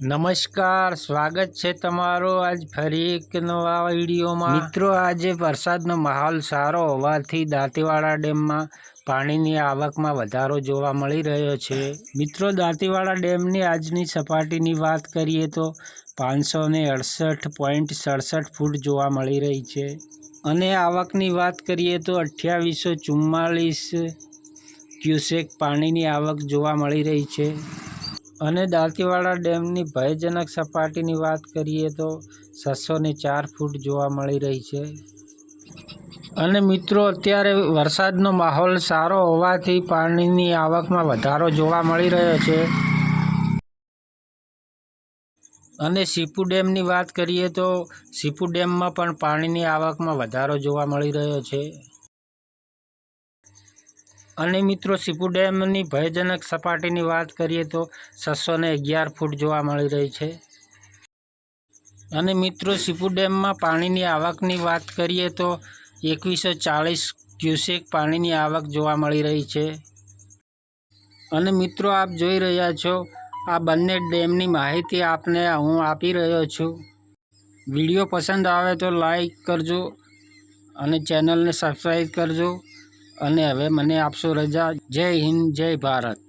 નમસ્કાર, સ્વાગત છે તમારો આજ ફરી એક નવા વિડીયોમાં. મિત્રો, આજે વરસાદનો માહોલ સારો હોવાથી દાંતીવાડા ડેમમાં પાણીની આવકમાં વધારો જોવા મળી રહ્યો છે. મિત્રો, દાંતીવાડા ડેમની આજની સપાટીની વાત કરીએ તો પાંચસો ને અડસઠ પોઈન્ટ સડસઠ ફૂટ જોવા મળી રહી છે. અને આવકની વાત કરીએ તો અઠ્યાવીસો ચુમ્માલીસ ક્યુસેક પાણીની આવક જોવા મળી રહી છે. અને દાંતીવાડા ડેમની ભયજનક સપાટીની વાત કરીએ તો છસો ને ચાર ફૂટ જોવા મળી રહી છે. અને મિત્રો, અત્યારે વરસાદનો માહોલ સારો હોવાથી પાણીની આવકમાં વધારો જોવા મળી રહ્યો છે. અને સીપુ ડેમની વાત કરીએ તો સીપુ ડેમમાં પણ પાણીની આવકમાં વધારો જોવા મળી રહ્યો છે. અને મિત્રો, સીપુ ડેમની ભયજનક સપાટીની વાત કરીએ તો છસો ને અગિયાર ફૂટ જોવા મળી રહી છે. અને મિત્રો, સીપુ ડેમમાં પાણીની આવકની વાત કરીએ તો એકવીસો ચાળીસ ક્યુસેક પાણીની આવક જોવા મળી રહી છે. અને મિત્રો, આપ જોઈ રહ્યા છો, આ બંને ડેમની માહિતી આપને હું આપી રહ્યો છું. વીડિયો પસંદ આવે તો લાઈક કરજો અને ચેનલને સબસ્ક્રાઈબ કરજો. અને હવે મને આપશો રજા. જય હિન્દ જય ભારત.